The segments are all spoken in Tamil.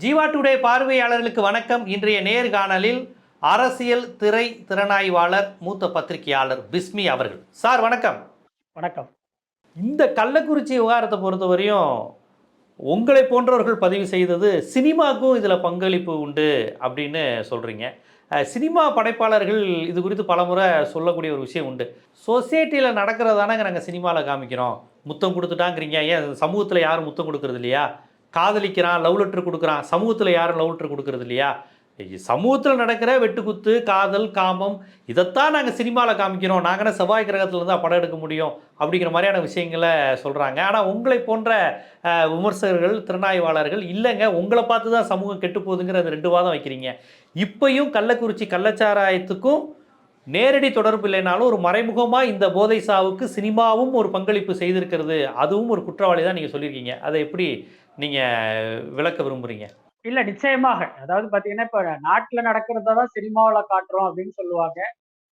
ஜீவா டுடே பார்வையாளர்களுக்கு வணக்கம். இன்றைய நேர்காணலில் அரசியல் திரை திறனாய்வாளர் மூத்த பத்திரிகையாளர் பிஸ்மி அவர்கள். சார் வணக்கம். வணக்கம். இந்த கள்ளக்குறிச்சி விவகாரத்தை பொறுத்தவரையும் உங்களை போன்றவர்கள் பதிவு செய்தது சினிமாவுக்கும் இதில் பங்களிப்பு உண்டு அப்படின்னு சொல்கிறீங்க சினிமா படைப்பாளர்கள் இது குறித்து பலமுறை சொல்லக்கூடிய ஒரு விஷயம் உண்டு. சொசைட்டியில் நடக்கிறதானங்க நாங்கள் சினிமாவில் காமிக்கிறோம். முத்தம் கொடுத்துட்டாங்கிறீங்க. ஏன் சமூகத்தில் யாரும் முத்தம் கொடுக்கறது இல்லையா காதலிக்கிறான் லவ் லெட்டர் கொடுக்குறான். சமூகத்தில் யாரும் லவ் லெட்டர் கொடுக்குறது இல்லையா? சமூகத்தில் நடக்கிற வெட்டுக்குத்து காதல் காமம் இதைத்தான் நாங்கள் சினிமாவில் காமிக்கிறோம். நாங்கள் செவ்வாய் கிரகத்தில் தான் படம் எடுக்க முடியும் அப்படிங்கிற மாதிரியான விஷயங்களை சொல்கிறாங்க ஆனால் உங்களை போன்ற விமர்சகர்கள் திறனாய்வாளர்கள் இல்லைங்க. உங்களை பார்த்து தான் சமூகம் கெட்டு போகுதுங்கிற அந்த ரெண்டு வாதம் வைக்கிறீங்க. இப்பையும் கள்ளக்குறிச்சி கள்ளச்சாராயத்துக்கும் நேரடி தொடர்பு இல்லைனாலும் ஒரு மறைமுகமாக இந்த போதை சாவுக்கு சினிமாவும் ஒரு பங்களிப்பு செய்திருக்கிறது. அதுவும் ஒரு குற்றவாளி தான் நீங்கள் சொல்லியிருக்கீங்க. அதை எப்படி நீங்கள் விளக்க விரும்புகிறீங்க இல்ல நிச்சயமாக. அதாவது பாத்தீங்கன்னா இப்ப நாட்டுல நடக்கிறத தான் சினிமாவுல காட்டுறோம் அப்படின்னு சொல்லுவாங்க.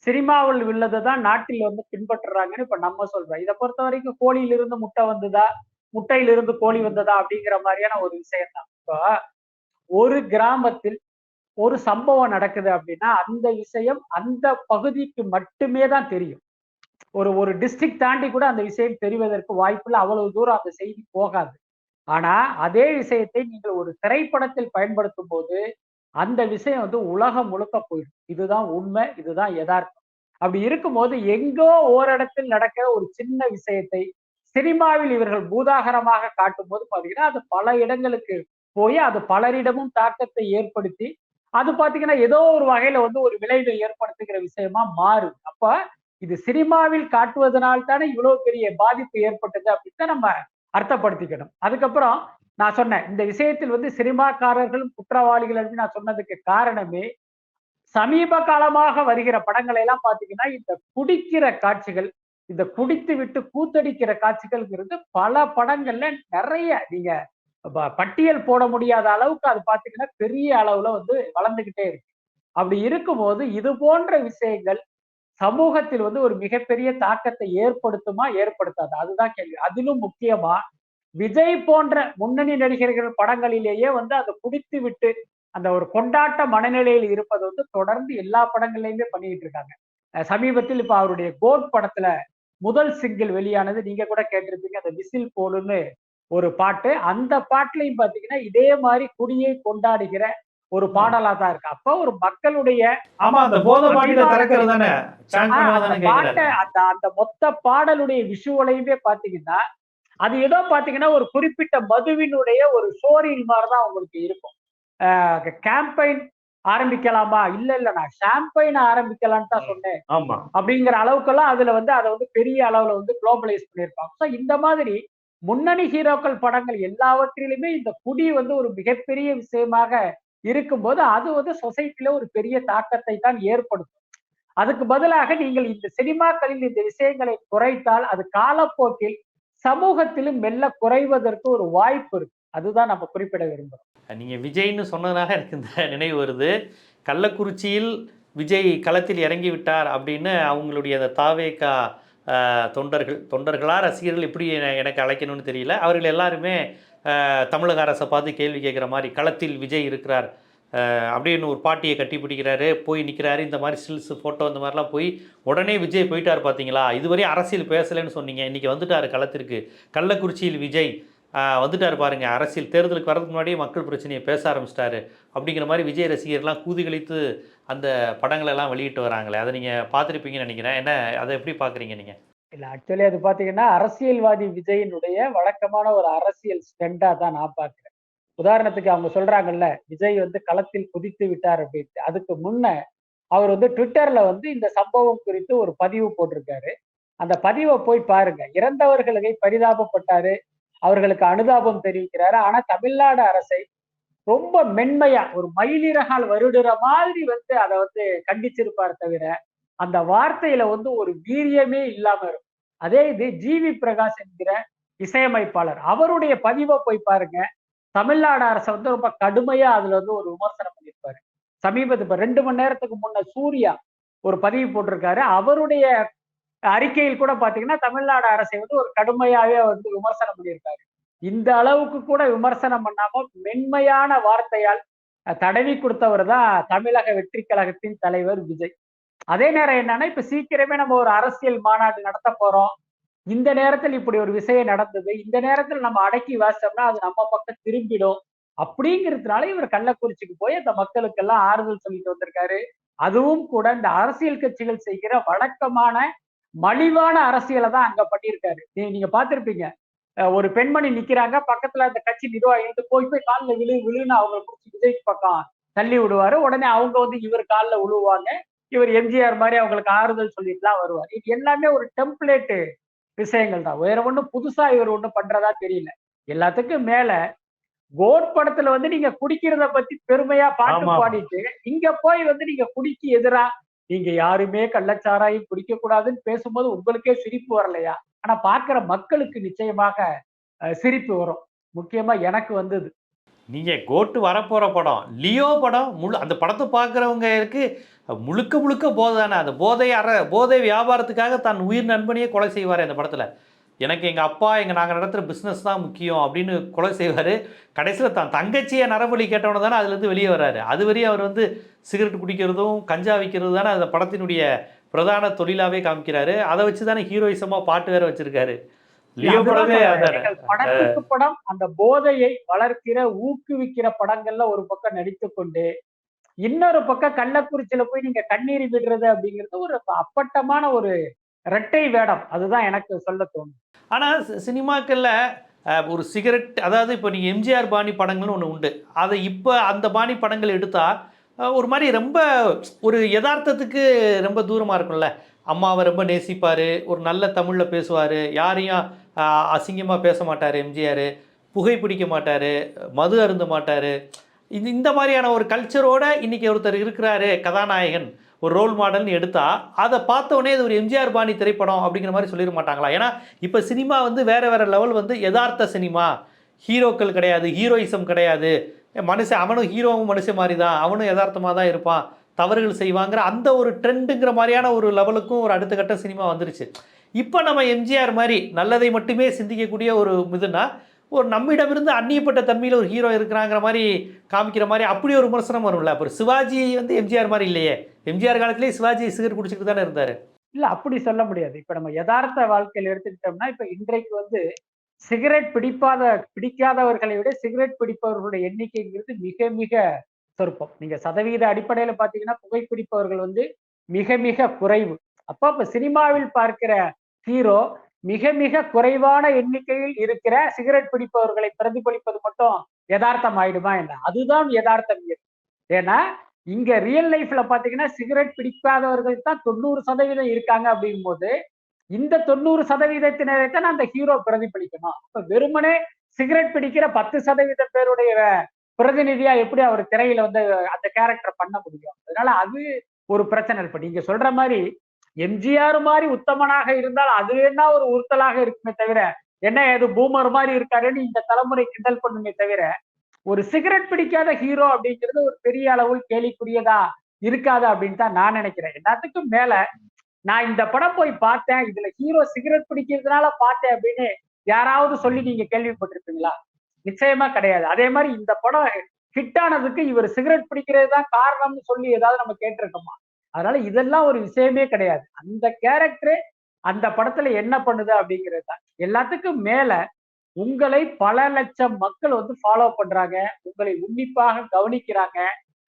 சினிமாவில் உள்ளதை தான் நாட்டில் வந்து பின்பற்றுறாங்கன்னு இப்ப நம்ம சொல்றோம். இதை பொறுத்த வரைக்கும் கோழியிலிருந்து முட்டை வந்ததா முட்டையிலிருந்து கோழி வந்ததா அப்படிங்கிற மாதிரியான ஒரு விஷயம் தான் இப்போ ஒரு கிராமத்தில் ஒரு சம்பவம் நடக்குது அப்படின்னா அந்த விஷயம் அந்த பகுதிக்கு மட்டுமே தான் தெரியும். ஒரு ஒரு டிஸ்ட்ரிக்ட் தாண்டி கூட அந்த விஷயம் தெரிவதற்கு வாய்ப்பில்லை அவ்வளவு தூரம் அந்த செய்தி போகாது. ஆனா அதே விஷயத்தை நீங்கள் ஒரு திரைப்படத்தில் பயன்படுத்தும் போது அந்த விஷயம் வந்து உலகம் முழுக்க போயிடும். இதுதான் உண்மை இதுதான் யதார்த்தம். அப்படி இருக்கும்போது எங்கோ ஓரிடத்தில் நடக்கிற ஒரு சின்ன விஷயத்தை சினிமாவில் இவர்கள் பூதாகரமாக காட்டும் போது பாத்தீங்கன்னா அது பல இடங்களுக்கு போய் அது பலரிடமும் தாக்கத்தை ஏற்படுத்தி அது பாத்தீங்கன்னா ஏதோ ஒரு வகையில வந்து ஒரு விளைவை ஏற்படுத்துகிற விஷயமா மாறுது அப்ப இது சினிமாவில் காட்டுவதனால் தானே இவ்வளவு பெரிய பாதிப்பு ஏற்பட்டது அப்படின்னு தான் நம்ம அர்த்தப்படுத்திக்கணும். அதுக்கப்புறம் நான் சொன்னேன் இந்த விஷயத்தில் வந்து சினிமாக்காரர்களும் குற்றவாளிகள் அப்படின்னு நான் சொன்னதுக்கு காரணமே சமீப காலமாக வருகிற படங்களை எல்லாம் பாத்தீங்கன்னா இந்த குடிக்கிற காட்சிகள் இந்த குடித்து விட்டு கூத்தடிக்கிற காட்சிகள்ங்கிறது பல படங்கள்ல நிறைய நீங்க ப- பட்டியல் போட முடியாத அளவுக்கு அது பாத்தீங்கன்னா பெரிய அளவுல வந்து வளர்ந்துகிட்டே இருக்கு. அப்படி இருக்கும்போது இது போன்ற விஷயங்கள் சமூகத்தில் வந்து ஒரு மிகப்பெரிய தாக்கத்தை ஏற்படுத்துமா? ஏற்படுத்தாது. அதுதான் கேள்வி. அதிலும் முக்கியமா விஜய் போன்ற முன்னணி நடிகர்கள் படங்களிலேயே வந்து அதை குடித்து விட்டு அந்த ஒரு கொண்டாட்ட மனநிலையில் இருப்பது வந்து தொடர்ந்து எல்லா படங்கள்லயுமே பண்ணிட்டு இருக்காங்க. சமீபத்தில் இப்ப அவருடைய கோட் படத்துல முதல் சிங்கிள் வெளியானது நீங்க கூட கேட்டிருப்பீங்க அந்த விசில் போடுன்னு ஒரு பாட்டு. அந்த பாட்டுலையும் பாத்தீங்கன்னா இதே மாதிரி குடியை கொண்டாடுகிற ஒரு பாடலா தான் இருக்கு. அப்ப ஒரு மக்களுடைய ஆமா அந்த போதை பாட்டில திறக்கிறது தானே சாங் ஆஹ் பண்ணுவா அந்த தானே பாட்டை கேட்கிறாரு அந்த அந்த மொத்த பாடலுடைய விஷுவலையுமே பாத்தீங்கன்னா அது ஏதோ பாத்தீங்கன்னா ஒரு குறிப்பிட்ட மதுவினுடைய ஒரு ஸ்டோரியில் மாதிரிதான் உங்களுக்கு இருக்கும். கேம்பெயின் ஆரம்பிக்கலாமா? இல்ல இல்ல நான் ஷாம்பைன் ஆரம்பிக்கலாம்னு தான் சொன்னேன். அப்படிங்கிற அளவுக்கெல்லாம் அதுல வந்து அதை வந்து பெரிய அளவுல வந்து குளோபலைஸ் பண்ணியிருப்பாங்க. ஸோ இந்த மாதிரி முன்னணி ஹீரோக்கள் படங்கள் எல்லாவற்றிலுமே இந்த குடி வந்து ஒரு மிகப்பெரிய விஷயமாக இருக்கும்போது அது வந்து சொசைட்டில ஒரு பெரிய தாக்கத்தை தான் ஏற்படுத்தும். அதுக்கு பதிலாக நீங்கள் இந்த சினிமாக்களில் இந்த விஷயங்களை குறைத்தால் அது காலப்போக்கில் சமூகத்திலும் மெல்ல குறைவதற்கு ஒரு வாய்ப்பு இருக்கு. அதுதான் நம்ம குறிப்பிட விரும்புறோம். நீங்க விஜய்னு சொன்னதாக எனக்கு இந்த நினைவு வருது. கள்ளக்குறிச்சியில் விஜய் களத்தில் இறங்கி விட்டார் அப்படின்னு அவங்களுடைய அந்த தாவேக்கா தொண்டர்கள் தொண்டர்களா ரசிகர்கள் எப்படி எனக்கு அழைக்கணும்னு தெரியல. அவர்கள் எல்லாருமே தமிழக அரசை பார்த்து கேள்வி கேட்குற மாதிரி களத்தில் விஜய் இருக்கிறார். அப்படின்னு ஒரு பாட்டியை கட்டி பிடிக்கிறாரு போய் நிற்கிறாரு இந்த மாதிரி ஸ்டில்ஸ் ஃபோட்டோ இந்த மாதிரிலாம் போய் உடனே விஜய் போயிட்டார் பார்த்தீங்களா இதுவரை அரசியல் பேசலைன்னு சொன்னீங்க. இன்றைக்கி வந்துட்டார் களத்திற்கு. கள்ளக்குறிச்சியில் விஜய் வந்துட்டார் பாருங்கள் அரசியல் தேர்தலுக்கு வரதுக்கு முன்னாடியே மக்கள் பிரச்சனையை பேச ஆரம்பிச்சிட்டாரு. அப்படிங்கிற மாதிரி விஜய் ரசிகர்லாம் கூதிகளித்து அந்த படங்களெல்லாம் வெளியிட்டு வராங்களே. அதை நீங்கள் பார்த்துருப்பீங்கன்னு நினைக்கிறேன். என்ன அதை எப்படி பார்க்குறீங்க நீங்கள் இல்ல ஆக்சுவலி அது பாத்தீங்கன்னா அரசியல்வாதி விஜயினுடைய வழக்கமான ஒரு அரசியல் ஸ்டெண்டா தான் நான் பாக்குறேன். உதாரணத்துக்கு அவங்க சொல்றாங்கல்ல விஜய் வந்து களத்தில் குதித்து விட்டார் அப்படின்ட்டு. அதுக்கு முன்ன அவர் வந்து ட்விட்டர்ல வந்து இந்த சம்பவம் குறித்து ஒரு பதிவு போட்டிருக்காரு. அந்த பதிவை போய் பாருங்க. இறந்தவர்களுக்கு பரிதாபப்பட்டாரு. அவர்களுக்கு அனுதாபம் தெரிவிக்கிறாரு. ஆனா தமிழ்நாடு அரசை ரொம்ப மென்மையா ஒரு மயிலிறகால் வருடுற மாதிரி வந்து அதை வந்து கண்டிச்சிருப்பார் தவிர அந்த வார்த்தையில வந்து ஒரு வீரியமே இல்லாம இருக்கும். அதே இது ஜிவி பிரகாஷ் என்கிற இசையமைப்பாளர். அவருடைய பதிவை போய் பாருங்க. தமிழ்நாடு அரசை வந்து ரொம்ப கடுமையா அதுல வந்து ஒரு விமர்சனம் பண்ணியிருப்பாரு. சமீபத்து இப்ப ரெண்டு மணி நேரத்துக்கு முன்ன சூர்யா ஒரு பதிவு போட்டிருக்காரு. அவருடைய அறிக்கையில் கூட பாத்தீங்கன்னா தமிழ்நாடு அரசை வந்து ஒரு கடுமையாவே வந்து விமர்சனம் பண்ணியிருக்காரு. இந்த அளவுக்கு கூட விமர்சனம் பண்ணாம மென்மையான வார்த்தையால் தடவி கொடுத்தவர் தான் தமிழக வெற்றி கழகத்தின் தலைவர் விஜய். அதே நேரம் என்னன்னா இப்ப சீக்கிரமே நம்ம ஒரு அரசியல் மாநாடு நடத்த போறோம். இந்த நேரத்தில் இப்படி ஒரு விஷயம் நடந்தது. இந்த நேரத்தில் நம்ம அடக்கி வாசிச்சோம்னா அது நம்ம பக்கம் திரும்பிடும். அப்படிங்கிறதுனால இவர் கள்ளக்குறிச்சிக்கு போய் அந்த மக்களுக்கெல்லாம் ஆறுதல் சொல்லிட்டு வந்திருக்காரு. அதுவும் கூட இந்த அரசியல் கட்சிகள் செய்கிற வழக்கமான மலிவான அரசியலை தான் அங்க பண்ணியிருக்காரு. நீங்க பார்த்திருப்பீங்க. ஒரு பெண்மணி நிக்கிறாங்க. பக்கத்துல அந்த கட்சி நிர்வாகிகள் போய் போய் காலில் விழு விழுன்னு அவங்க பிடிச்சி விஜய்க்கு பக்கம் தள்ளி விடுவாரு. உடனே அவங்க வந்து இவர் காலில் விழுவாங்க இவர் எம்ஜிஆர் மாதிரி அவங்களுக்கு ஆறுதல் சொல்லிட்டுலாம் வருவார். இது எல்லாமே ஒரு டெம்ப்ளேட்டு விஷயங்கள் தான். வேற ஒண்ணும் புதுசா இவர் ஒண்ணும் பண்றதா தெரியல. எல்லாத்துக்கும் மேல கோட் படத்துல வந்து நீங்க குடிக்கிறத பத்தி பெருமையா பாட்டு. பாடிட்டு இங்க போய் வந்து நீங்க குடிக்கு எதிரா நீங்க யாருமே கள்ளச்சாராயம் குடிக்க கூடாதுன்னு பேசும்போது உங்களுக்கே சிரிப்பு வரலையா? ஆனா பாக்குற மக்களுக்கு நிச்சயமாக சிரிப்பு வரும். முக்கியமா எனக்கு வந்தது. நீங்கள் கோட்டு வரப்போகிற படம் லியோ படம் முழு அந்த படத்தை பார்க்குறவங்களுக்கு முழுக்க முழுக்க போதை தானே. அந்த போதை அற போதை வியாபாரத்துக்காக தன் உயிர் நண்பனையே கொலை செய்வார் அந்த படத்தில். எனக்கு எங்கள் அப்பா எங்கள் நாங்கள் நடத்துகிற பிஸ்னஸ் தான் முக்கியம் அப்படின்னு கொலை செய்வார். கடைசியில் தான் தங்கச்சியை நரபலி கேட்டவன தானே அதுலேருந்து வெளியே வராரு அது வரையும் அவர் வந்து சிகரெட் குடிக்கிறதும் கஞ்சா விற்கிறது தானே அந்த படத்தினுடைய பிரதான தொழிலாகவே காமிக்கிறாரு. அதை வச்சு தானே ஹீரோயிசமாக பாட்டு வேறு வச்சுருக்காரு. படத்துக்கு படம் அந்த போதையை வளர்க்கிற ஊக்குவிக்கிற படங்கள்ல ஒரு பக்கம் நடித்துக் கொண்டு இன்னொரு பக்கம் கள்ளக்குறிச்சியில போய் நீங்க கண்ணீர் விடுறது அப்படிங்கிறது ஒரு அப்பட்டமான ஒரு இரட்டை வேடம். அதுதான் எனக்கு சொல்ல தோணும் ஆனால் சினிமாக்களில் ஒரு சிகரெட் அதாவது இப்போ நீங்கள் எம்ஜிஆர் பாணி படங்கள்னு ஒன்று உண்டு. அதை இப்போ அந்த பாணி படங்கள் எடுத்தால் ஒரு மாதிரி ரொம்ப ஒரு யதார்த்தத்துக்கு ரொம்ப தூரமாக இருக்கும்ல. அம்மாவை ரொம்ப நேசிப்பார் ஒரு நல்ல தமிழில் பேசுவார் யாரையும் அசிங்கமாக பேச மாட்டார் எம்ஜிஆர் புகை பிடிக்க மாட்டார் மது அருந்த மாட்டார். இது இந்த மாதிரியான ஒரு கல்ச்சரோட இன்றைக்கி ஒருத்தர் இருக்கிறாரு கதாநாயகன் ஒரு ரோல் மாடல்னு எடுத்தால் அதை பார்த்த இது ஒரு எம்ஜிஆர் பாணி திரைப்படம் அப்படிங்கிற மாதிரி சொல்லிட மாட்டாங்களா? ஏன்னா இப்போ சினிமா வந்து வேறு வேறு லெவல் வந்து யதார்த்த சினிமா. ஹீரோக்கள் கிடையாது ஹீரோயிசம் கிடையாது. மனுஷன் அவனும் ஹீரோவும் மனுஷன் மாதிரி தான் அவனும் யதார்த்தமாக தான் இருப்பான். தவறுகள் செய்வாங்கிற அந்த ஒரு ட்ரெண்டுங்கிற மாதிரியான ஒரு லெவலுக்கும் ஒரு அடுத்த கட்ட சினிமா வந்துருச்சு. இப்போ நம்ம எம்ஜிஆர் மாதிரி நல்லதை மட்டுமே சிந்திக்கக்கூடிய ஒரு இதுனா ஒரு நம்மிடமிருந்து அந்நியப்பட்ட தன்மையில் ஒரு ஹீரோ இருக்கிறாங்கிற மாதிரி காமிக்கிற மாதிரி அப்படி ஒரு விமர்சனம் வரும்ல. அப்புறம் சிவாஜி வந்து எம்ஜிஆர் மாதிரி இல்லையே. எம்ஜிஆர் காலத்திலேயே சிவாஜி சிகர் குடிச்சிட்டு தானே இருந்தார். இல்லை அப்படி சொல்ல முடியாது. இப்போ நம்ம யதார்த்த வாழ்க்கையில் எடுத்துக்கிட்டோம்னா இப்போ இன்றைக்கு வந்து சிகரெட் பிடிப்பாத பிடிக்காதவர்களை விட சிகரெட் பிடிப்பவர்களுடைய எண்ணிக்கைங்கிறது மிக மிக சொற்பம். நீங்க சதவீத அடிப்படையில பாத்தீங்கன்னா புகைப்பிடிப்பவர்கள் வந்து மிக மிக குறைவு. அப்ப இப்ப சினிமாவில் பார்க்கிற ஹீரோ மிக மிக குறைவான எண்ணிக்கையில் இருக்கிற சிகரெட் பிடிப்பவர்களை பிரதிபலிப்பது மட்டும் யதார்த்தம் ஆயிடுமா என்ன? அதுதான் யதார்த்தம். ஏன்னா இங்க ரியல் லைஃப்ல பாத்தீங்கன்னா சிகரெட் பிடிக்காதவர்கள் தான் தொண்ணூறு சதவீதம் இருக்காங்க அப்படிங்கும் போது இந்த தொண்ணூறு சதவீதத்தினரை தான் அந்த ஹீரோ பிரதிபலிக்கணும். அப்ப வெறுமனே சிகரெட் பிடிக்கிற பத்து சதவீதம் பேருடைய பிரதிநிதியா எப்படி அவர் திரையில வந்து அந்த கேரக்டர் பண்ண முடியும்? அதனால அது ஒரு பிரச்சனை இப்ப நீங்க சொல்ற மாதிரி எம்ஜிஆர் மாதிரி உத்தமனாக இருந்தால் அது என்ன ஒரு உறுத்தலாக இருக்குமே தவிர என்ன ஏது பூமர் மாதிரி இருக்காருன்னு இந்த தலைமுறை கிண்டல் பண்ணுமே தவிர ஒரு சிகரெட் பிடிக்காத ஹீரோ அப்படிங்கிறது ஒரு பெரிய அளவில் கேலிக்குரியதா இருக்காது அப்படின்னு தான் நான் நினைக்கிறேன். எல்லாத்துக்கும் மேல நான் இந்த படம் போய் பார்த்தேன். இதுல ஹீரோ சிகரெட் பிடிக்கிறதுனால பார்த்தேன் அப்படின்னு யாராவது சொல்லி நீங்க கேள்விப்பட்டிருப்பீங்களா? நிச்சயமா கிடையாது. அதே மாதிரி இந்த படம் ஹிட் ஆனதுக்கு இவர் சிகரெட் பிடிக்கிறது தான் காரணம்னு சொல்லி ஏதாவது நம்ம கேட்டிருக்கோமா? அதனால இதெல்லாம் ஒரு விஷயமே கிடையாது. அந்த கேரக்டர் அந்த படத்துல என்ன பண்ணுது அப்படிங்கிறது தான். எல்லாத்துக்கும் மேல உங்களை பல லட்சம் மக்கள் வந்து ஃபாலோ பண்றாங்க. உங்களை உன்னிப்பாக கவனிக்கிறாங்க.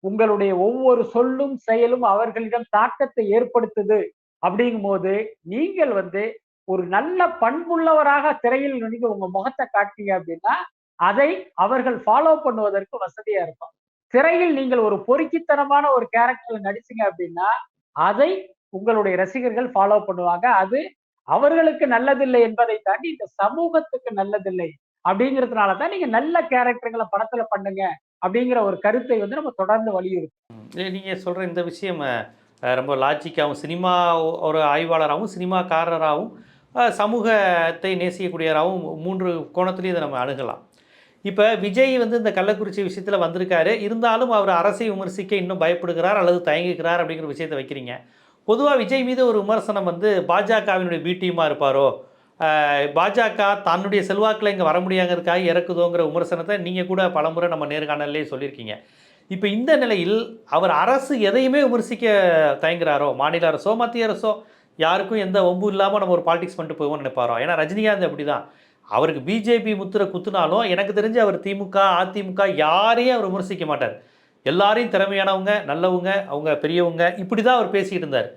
உங்களுடைய ஒவ்வொரு சொல்லும் செயலும் அவர்களிடம் தாக்கத்தை ஏற்படுத்துது அப்படிங்கும் போது நீங்கள் வந்து ஒரு நல்ல பண்புள்ளவராக திரையில் நீங்க உங்க முகத்தை காட்டீங்க அப்படின்னா அதை அவர்கள் ஃபாலோ பண்ணுவதற்கு வசதியா இருக்கும் திரையில் நீங்கள் ஒரு பொறுக்கித்தனமான ஒரு கேரக்டர்ல நடிச்சீங்க அப்படின்னா அதை உங்களுடைய ரசிகர்கள் ஃபாலோ பண்ணுவாங்க. அது அவர்களுக்கு நல்லதில்லை என்பதை தாண்டி இந்த சமூகத்துக்கு நல்லதில்லை அப்படிங்கிறதுனால தான் நீங்க நல்ல கேரக்டர்களை படத்துல பண்ணுங்க அப்படிங்கிற ஒரு கருத்தை வந்து நம்ம தொடர்ந்து வலியுறுத்தோம் நீங்க சொல்ற இந்த விஷயம் ரொம்ப லாஜிக்காகவும் சினிமா ஒரு ஆய்வாளராகவும் சினிமாக்காரராகவும் சமூகத்தை நேசிக்கக்கூடியவராகவும் மூன்று கோணத்துலையும் இதை நம்ம அணுகலாம். இப்போ விஜய் வந்து இந்த கள்ளக்குறிச்சி விஷயத்தில் வந்திருக்காரு. இருந்தாலும் அவர் அரசை விமர்சிக்க இன்னும் பயப்படுகிறார் அல்லது தயங்குகிறார் அப்படிங்கிற விஷயத்தை வைக்கிறீங்க. பொதுவாக விஜய் மீது ஒரு விமர்சனம் வந்து பாஜகவினுடைய பீட்டியுமாக இருப்பாரோ? பாஜக தன்னுடைய செல்வாக்கில் இங்கே வர முடியாங்கிறதுக்காக இறக்குதோங்கிற விமர்சனத்தை நீங்கள் கூட பலமுறை நம்ம நேர்காணல்லே சொல்லியிருக்கீங்க. இப்போ இந்த நிலையில் அவர் அரசு எதையுமே விமர்சிக்க தயங்குறாரோ? மாநில அரசோ மத்திய அரசோ? யாருக்கும் எந்த ஒம்பு இல்லாமல் நம்ம ஒரு பாலிடிக்ஸ் பண்ணிட்டு போவோம்னு நினைப்பாரோ? ஏன்னா ரஜினிகாந்த் அப்படி தான் அவருக்கு பிஜேபி முத்திரை குத்துனாலும் எனக்கு தெரிஞ்சு அவர் திமுக அதிமுக யாரையும் அவர் விமர்சிக்க மாட்டார். எல்லாரையும் திறமையானவங்க நல்லவங்க அவங்க பெரியவங்க இப்படி தான் அவர் பேசிக்கிட்டு இருந்தார்.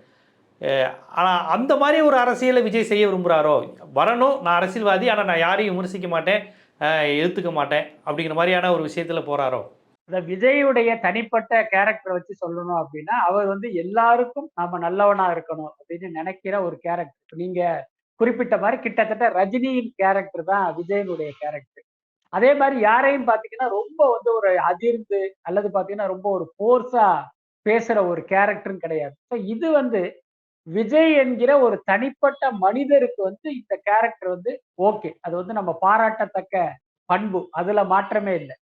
ஆனால் அந்த மாதிரி ஒரு அரசியலை விஜய் செய்ய விரும்புகிறாரோ வரணும் நான் அரசியல்வாதி ஆனால் நான் யாரையும் விமர்சிக்க மாட்டேன் அஹ், எதிர்த்துக்க மாட்டேன் அப்படிங்கிற மாதிரியான ஒரு விஷயத்தில் போகிறாரோ இந்த விஜயுடைய தனிப்பட்ட கேரக்டரை வச்சு சொல்லணும் அப்படின்னா அவர் வந்து எல்லாருக்கும் நம்ம நல்லவனா இருக்கணும் அப்படின்னு நினைக்கிற ஒரு கேரக்டர் நீங்க குறிப்பிட்ட மாதிரி கிட்டத்தட்ட ரஜினியின் கேரக்டர் தான் விஜயனுடைய கேரக்டர் அதே மாதிரி யாரையும் பாத்தீங்கன்னா ரொம்ப வந்து ஒரு அதிர்ந்து அல்லது பாத்தீங்கன்னா ரொம்ப ஒரு போர்ஸா பேசுற ஒரு கேரக்டரும் கிடையாது. இது வந்து விஜய் என்கிற ஒரு தனிப்பட்ட மனிதருக்கு வந்து இந்த கேரக்டர் வந்து ஓகே அது வந்து நம்ம பாராட்டத்தக்க பண்பு. அதுல மாற்றமே இல்லை.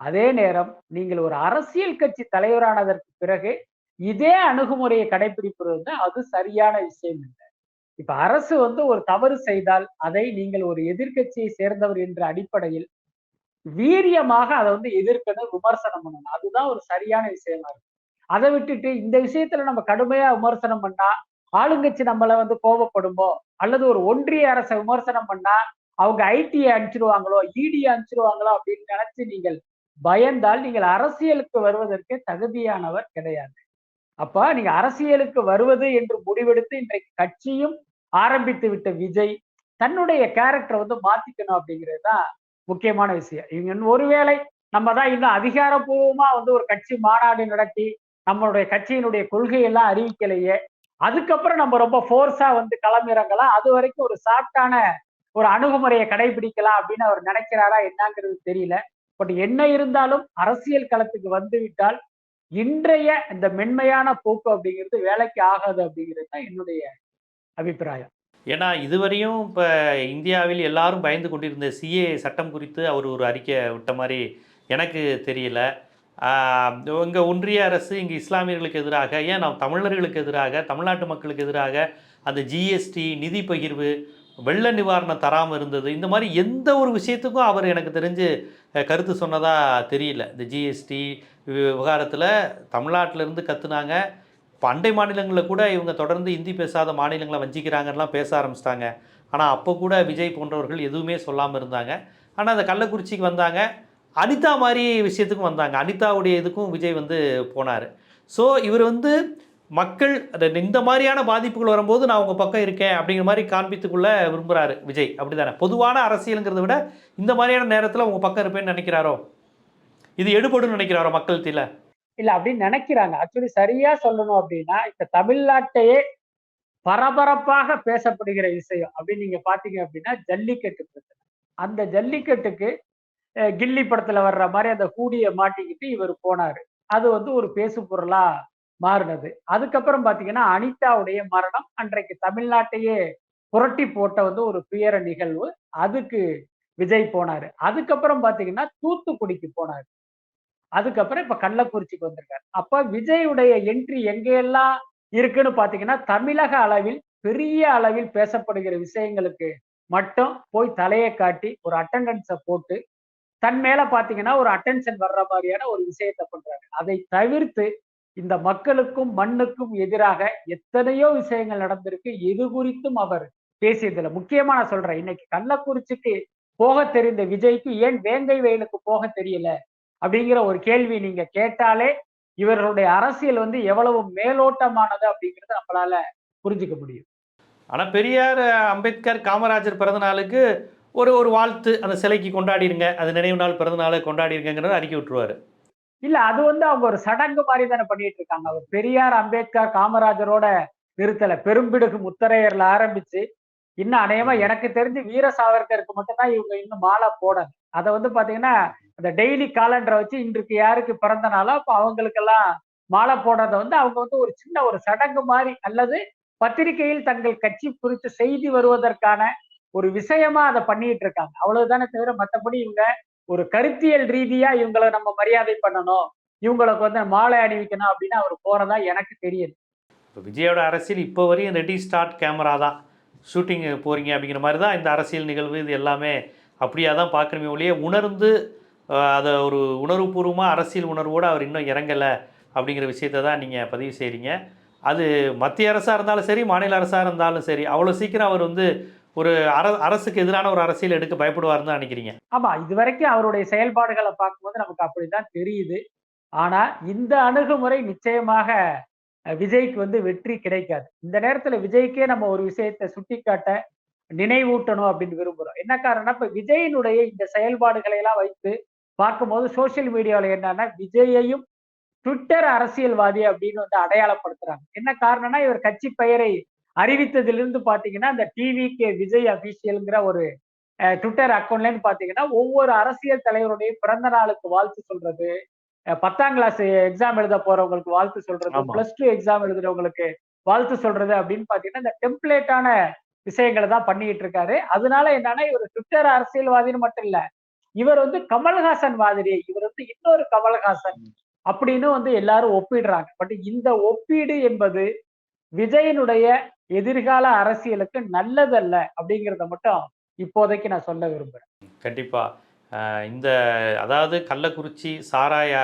அதே நேரம் நீங்கள் ஒரு அரசியல் கட்சி தலைவரானதற்கு பிறகு இதே அணுகுமுறையை கடைபிடிப்பது வந்து அது சரியான விஷயம் இல்லை. இப்ப அரசு வந்து ஒரு தவறு செய்தால் அதை நீங்கள் ஒரு எதிர்க்கட்சியை சேர்ந்தவர் என்ற அடிப்படையில் வீரியமாக அதை வந்து எதிர்க்கணும் விமர்சனம் பண்ணணும். அதுதான் ஒரு சரியான விஷயமா இருக்கு. அதை விட்டுட்டு இந்த விஷயத்துல நம்ம கடுமையா விமர்சனம் பண்ணா ஆளுங்கட்சி நம்மள வந்து கோபப்படுமோ? அல்லது ஒரு ஒன்றிய அரசை விமர்சனம் பண்ணா அவங்க ஐடியை அனுப்பிச்சிருவாங்களோ இடி அனுப்பிச்சிருவாங்களோ அப்படின்னு நினைச்சு நீங்கள் பயந்தால் நீங்கள் அரசியலுக்கு வருவதற்கு தகுதியானவர் கிடையாது. அப்ப நீங்க அரசியலுக்கு வருவது என்று முடிவெடுத்து இன்றைக்கு கட்சியும் ஆரம்பித்து விட்ட விஜய் தன்னுடைய கேரக்டரை வந்து மாத்திக்கணும் அப்படிங்கிறது தான் முக்கியமான விஷயம். இவங்க ஒருவேளை நம்ம தான் இன்னும் அதிகாரப்பூர்வமா வந்து ஒரு கட்சி மாநாடு நடத்தி நம்மளுடைய கட்சியினுடைய கொள்கையெல்லாம் அறிவிக்கலையே அதுக்கப்புறம் நம்ம ரொம்ப ஃபோர்ஸா வந்து களமிறங்கலாம் அது வரைக்கும் ஒரு சாஃப்டான ஒரு அணுகுமுறையை கடைபிடிக்கலாம் அப்படின்னு அவர் நினைக்கிறாரா என்னங்கிறது தெரியல. பட் என்ன இருந்தாலும் அரசியல் களத்துக்கு வந்து விட்டால் இன்றைய இந்த மென்மையான போக்கு அப்படிங்கிறது வேலைக்கு ஆகாது அப்படிங்கிறது தான் என்னுடைய அபிப்பிராயம். ஏன்னா இதுவரையும் இப்போ இந்தியாவில் எல்லாரும் பயந்து கொண்டிருந்த சிஏ சட்டம் குறித்து அவர் ஒரு அறிக்கை விட்ட மாதிரி எனக்கு தெரியல. இங்கே ஒன்றிய அரசு இங்கே இஸ்லாமியர்களுக்கு எதிராக ஏன் நாம் தமிழர்களுக்கு எதிராக தமிழ்நாட்டு மக்களுக்கு எதிராக அந்த ஜிஎஸ்டி நிதி பகிர்வு வெள்ள நிவாரணம் தராமல் இருந்தது. இந்த மாதிரி எந்த ஒரு விஷயத்துக்கும் அவர் எனக்கு தெரிஞ்சு கருத்து சொன்னதாக தெரியல. இந்த ஜிஎஸ்டி விவகாரத்தில் தமிழ்நாட்டிலேருந்து கத்துனாங்க. இப்போ அண்டை மாநிலங்களில் கூட இவங்க தொடர்ந்து இந்தி பேசாத மாநிலங்களை வஞ்சிக்கிறாங்கலாம் பேச ஆரம்பிச்சிட்டாங்க. ஆனால் அப்போ கூட விஜய் போன்றவர்கள் எதுவுமே சொல்லாமல் இருந்தாங்க. ஆனால் அந்த கள்ளக்குறிச்சிக்கு வந்தாங்க. அனிதா மாதிரி விஷயத்துக்கும் வந்தாங்க. அனிதாவுடைய இதுக்கும் விஜய் வந்து போனார். ஸோ இவர் வந்து மக்கள் அந்த இந்த மாதிரியான பாதிப்புகள் வரும்போது நான் உங்கள் பக்கம் இருக்கேன் அப்படிங்கிற மாதிரி காண்பித்துக்குள்ள விரும்புகிறாரு விஜய். அப்படி தானே பொதுவான அரசியலுங்கிறத விட இந்த மாதிரியான நேரத்தில் உங்கள் பக்கம் இருப்பேன்னு நினைக்கிறாரோ? இது எடுபடும் நினைக்கிறாரோ மக்கள் தீல? இல்ல அப்படின்னு நினைக்கிறாங்க. ஆக்சுவலி சரியா சொல்லணும் அப்படின்னா இப்ப தமிழ்நாட்டையே பரபரப்பாக பேசப்படுகிற விஷயம் அப்படின்னு நீங்க பாத்தீங்க அப்படின்னா ஜல்லிக்கட்டு பிரச்சனை. அந்த ஜல்லிக்கட்டுக்கு கில்லி படத்துல வர்ற மாதிரி அந்த கூடிய மாட்டிக்கிட்டு இவர் போனாரு. அது வந்து ஒரு பேசு பொருளா மாறினது. அதுக்கப்புறம் பாத்தீங்கன்னா அனிதாவுடைய மரணம் அன்றைக்கு தமிழ்நாட்டையே புரட்டி போட்ட வந்து ஒரு துயர நிகழ்வு அதுக்கு விஜய் போனாரு. அதுக்கப்புறம் பாத்தீங்கன்னா தூத்துக்குடிக்கு போனாரு. அதுக்கப்புறம் இப்ப கள்ளக்குறிச்சிக்கு வந்திருக்காரு. அப்ப விஜயுடைய என்ட்ரி எங்கெல்லாம் இருக்குன்னு பாத்தீங்கன்னா தமிழக அளவில் பெரிய அளவில் பேசப்படுகிற விஷயங்களுக்கு மட்டும் போய் தலையை காட்டி ஒரு அட்டண்டன்ஸை போட்டு தன் மேல பாத்தீங்கன்னா ஒரு அட்டென்ஷன் வர்ற மாதிரியான ஒரு விஷயத்தை பண்றாரு. அதை தவிர்த்து இந்த மக்களுக்கும் மண்ணுக்கும் எதிராக எத்தனையோ விஷயங்கள் நடந்திருக்கு. இது குறித்தும் அவர் பேசியதுல முக்கியமா நான் சொல்றேன் இன்னைக்கு கள்ளக்குறிச்சிக்கு போக தெரிந்த விஜய்க்கு ஏன் வேங்கை வயலுக்கு போக தெரியல? அப்படிங்கிற ஒரு கேள்வி நீங்க கேட்டாலே இவர்களுடைய அரசியல் வந்து எவ்வளவு மேலோட்டமானது அப்படிங்கறத நம்மளால புரிஞ்சுக்க முடியும். ஆனால் பெரியார் அம்பேத்கர் காமராஜர் பிறந்த நாளுக்கு ஒரு ஒரு வாழ்த்து அந்த சிலைக்கு கொண்டாடிடுங்க அது நினைவு நாள் பிறந்த நாளை கொண்டாடிருங்கிறத அறிக்கை விட்டுருவாரு. இல்ல அது வந்து அவங்க ஒரு சடங்கு மாதிரி தானே பண்ணிட்டு இருக்காங்க அவர் பெரியார் அம்பேத்கர் காமராஜரோட நிறுத்தல. பெரும்பிடுகு முத்தரையர்ல ஆரம்பிச்சு இன்னும் அநேகமா எனக்கு தெரிஞ்சு வீர சாவர்கருக்கு மட்டும்தான் இவங்க இன்னும் மாலை போடல. அதை வந்து பாத்தீங்கன்னா அந்த டெய்லி காலண்டரை வச்சு இன்றைக்கு யாருக்கு பிறந்த நாளோ அப்போ அவங்களுக்கெல்லாம் மாலை போடுறத வந்து அவங்க வந்து ஒரு சின்ன ஒரு சடங்கு மாதிரி அல்லது பத்திரிகையில் தங்கள் கட்சி குறித்து செய்தி வருவதற்கான ஒரு விஷயமா அதை பண்ணிட்டு இருக்காங்க. அவ்வளவுதானே தவிர மற்றபடி இவங்க ஒரு கருத்தியல் ரீதியா இவங்களை நம்ம மரியாதை பண்ணணும் இவங்களுக்கு வந்து மாலை அணிவிக்கணும் அப்படின்னு அவர் போறதா எனக்கு தெரியுது. இப்போ விஜயோட அரசியல் இப்போ வரையும் ரெடி ஸ்டார்ட் கேமரா தான். ஷூட்டிங் போறீங்க அப்படிங்கிற மாதிரி தான் இந்த அரசியல் நிகழ்வு இது எல்லாமே அப்படியே தான் பார்க்கணுமே ஒழிய உணர்ந்து அதை ஒரு உணர்வுபூர்வமாக அரசியல் உணர்வோடு அவர் இன்னும் இறங்கலை அப்படிங்கிற விஷயத்த தான் நீங்கள் பதிவு செய்கிறீங்க அது மத்திய அரசாக இருந்தாலும் சரி மாநில அரசாக இருந்தாலும் சரி அவ்வளோ சீக்கிரம் அவர் வந்து ஒரு அர அரசுக்கு எதிரான ஒரு அரசியல் எடுக்க பயப்படுவார்னு தான் நினைக்கிறீங்க. ஆமாம் இது வரைக்கும் அவருடைய செயல்பாடுகளை பார்க்கும்போது நமக்கு அப்படிதான் தெரியுது. ஆனால் இந்த அணுகுமுறை நிச்சயமாக விஜய்க்கு வந்து வெற்றி கிடைக்காது. இந்த நேரத்தில் விஜய்க்கே நம்ம ஒரு விஷயத்தை சுட்டிக்காட்ட நினைவூட்டணும் அப்படின்னு விரும்புகிறோம் என்ன காரணம்னா இப்போ விஜயினுடைய இந்த செயல்பாடுகளை எல்லாம் வைத்து பார்க்கும்போது சோசியல் மீடியாவில் என்னன்னா விஜயையும் ட்விட்டர் அரசியல்வாதி அப்படின்னு வந்து அடையாளப்படுத்துறாங்க என்ன காரணம்னா இவர் கட்சி பெயரை அறிவித்ததிலிருந்து பாத்தீங்கன்னா அந்த டிவி கே விஜய் அபிஷியல்ங்கிற ஒரு ட்விட்டர் அக்கௌண்ட்லன்னு பாத்தீங்கன்னா ஒவ்வொரு அரசியல் தலைவருடைய பிறந்த நாளுக்கு வாழ்த்து சொல்றது பத்தாம் கிளாஸ் எக்ஸாம் எழுத போறவங்களுக்கு வாழ்த்து சொல்றது. பிளஸ் டூ எக்ஸாம் எழுதுறவங்களுக்கு வாழ்த்து சொல்றது அப்படின்னு பாத்தீங்கன்னா இந்த டெம்ப்ளேட்டான விஷயங்களை தான் பண்ணிட்டு இருக்காரு அதனால என்னன்னா இவர் ட்விட்டர் அரசியல்வாதின்னு மட்டும் இல்ல இவர் வந்து கமல்ஹாசன் மாதிரி இவர் வந்து இன்னொரு கமல்ஹாசன் அப்படின்னு வந்து எல்லாரும் ஒப்பிடுறாங்க. பட் இந்த ஒப்பீடு என்பது விஜயனுடைய எதிர்கால அரசியலுக்கு நல்லதல்ல அப்படிங்கிறத மட்டும் இப்போதைக்கு நான் சொல்ல விரும்புறேன். கண்டிப்பாக இந்த அதாவது கள்ளக்குறிச்சி சாராய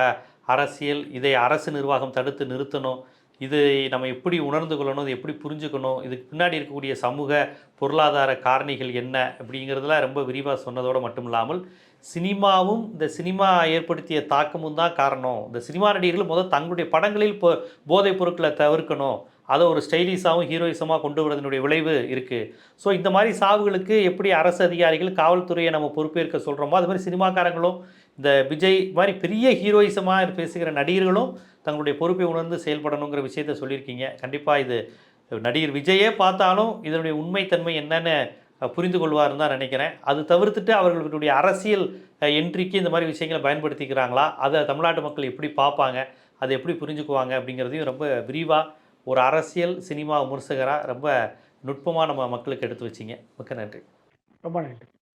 அரசியல் இதை அரசு நிர்வாகம் தடுத்து நிறுத்தணும். இது நம்ம எப்படி உணர்ந்து கொள்ளணும் இது எப்படி புரிஞ்சுக்கணும் இதுக்கு பின்னாடி இருக்கக்கூடிய சமூக பொருளாதார காரணிகள் என்ன அப்படிங்கிறதுலாம் ரொம்ப விரிவாக சொன்னதோடு மட்டும் இல்லாமல் சினிமாவும் இந்த சினிமா ஏற்படுத்திய தாக்கமும் தான் காரணம். இந்த சினிமா நடிகர்கள் முதல் தங்களுடைய படங்களில் போ போதைப் பொருட்களை தவிர்க்கணும். அதை ஒரு ஸ்டைலிஷாகவும் ஹீரோயிசமாக கொண்டு வரதனுடைய விளைவு இருக்குது ஸோ இந்த மாதிரி சாவுகளுக்கு எப்படி அரசு அதிகாரிகள் காவல்துறையை நம்ம பொறுப்பேற்க சொல்கிறோமோ அது மாதிரி சினிமாக்காரங்களும் இந்த விஜய் மாதிரி பெரிய ஹீரோயிசமாக பேசுகிற நடிகர்களும் தங்களுடைய பொறுப்பை உணர்ந்து செயல்படணுங்கிற விஷயத்த சொல்லியிருக்கீங்க. கண்டிப்பாக இது நடிகர் விஜயே பார்த்தாலும் இதனுடைய உண்மைத்தன்மை என்னென்ன புரிந்து கொள்வாருன்னு தான் நினைக்கிறேன். அது தவிர்த்துட்டு அவர்களுடைய அரசியல் என்ட்ரிக்கு இந்த மாதிரி விஷயங்களை பயன்படுத்திக்கிறாங்களா? அதை தமிழ்நாட்டு மக்கள் எப்படி பார்ப்பாங்க? அதை எப்படி புரிஞ்சுக்குவாங்க? அப்படிங்கிறதையும் ரொம்ப விரிவாக ஒரு அரசியல் சினிமா விமர்சகராக ரொம்ப நுட்பமாக நம்ம மக்களுக்கு எடுத்து வச்சிங்க. மிக்க நன்றி. ரொம்ப நன்றி.